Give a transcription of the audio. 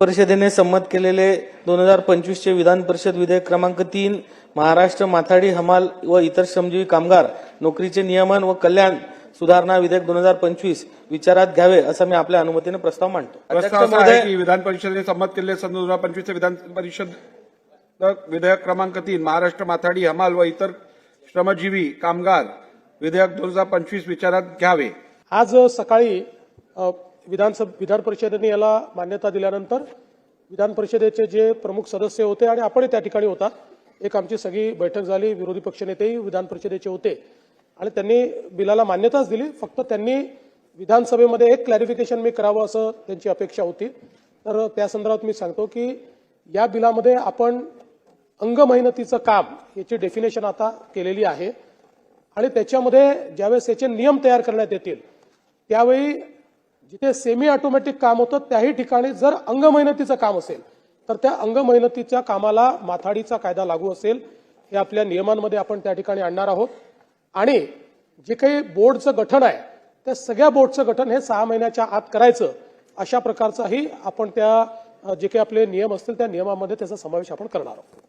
परिषदेने संमत केलेले दोन हजार पंचवीसचे विधान परिषद विधेयक क्रमांक तीन महाराष्ट्र माथाडी हमाल व इतर श्रमजीवी कामगार नोकरीचे नियमन व कल्याण सुधारणा विधेयक दोन हजार पंचवीस विचारात घ्यावे असा मी आपल्या अनुमतीने प्रस्ताव मांडतो. विधान परिषदेने संमत केलेले सन दोन हजार पंचवीसचे विधान परिषद विधेयक क्रमांक तीन महाराष्ट्र माथाडी हमाल व इतर श्रमजीवी कामगार विधेयक दोन हजार पंचवीस विचारात घ्यावे. आज सकाळी विधानसभा विधान परिषदेने याला मान्यता दिल्यानंतर विधान परिषदेचे जे प्रमुख सदस्य होते आणि आपणही त्या ठिकाणी होता एक आमची सगळी बैठक झाली विरोधी पक्षनेतेही विधान परिषदेचे होते. आणि त्यांनी बिलाला मान्यताच दिली फक्त त्यांनी विधानसभेमध्ये एक क्लॅरिफिकेशन मी करावं असं त्यांची अपेक्षा होती. तर त्या संदर्भात मी सांगतो की या बिलामध्ये आपण अंग मेहनतीचं काम याची डेफिनेशन आता केलेली आहे. आणि त्याच्यामध्ये ज्यावेळेस याचे नियम तयार करण्यात येतील त्यावेळी जिथे सेमी ऑटोमॅटिक काम होतं त्याही ठिकाणी जर अंगमेहनतीचं काम असेल तर त्या अंगमेहनतीच्या कामाला माथाडीचा कायदा लागू असेल हे आपल्या नियमांमध्ये आपण त्या ठिकाणी आणणार आहोत. आणि जे काही बोर्डचं गठन आहे त्या सगळ्या बोर्डचं गठन हे सहा महिन्याच्या आत करायचं अशा प्रकारचाही आपण त्या जे काही आपले नियम असतील त्या नियमामध्ये त्याचा समावेश आपण करणार आहोत.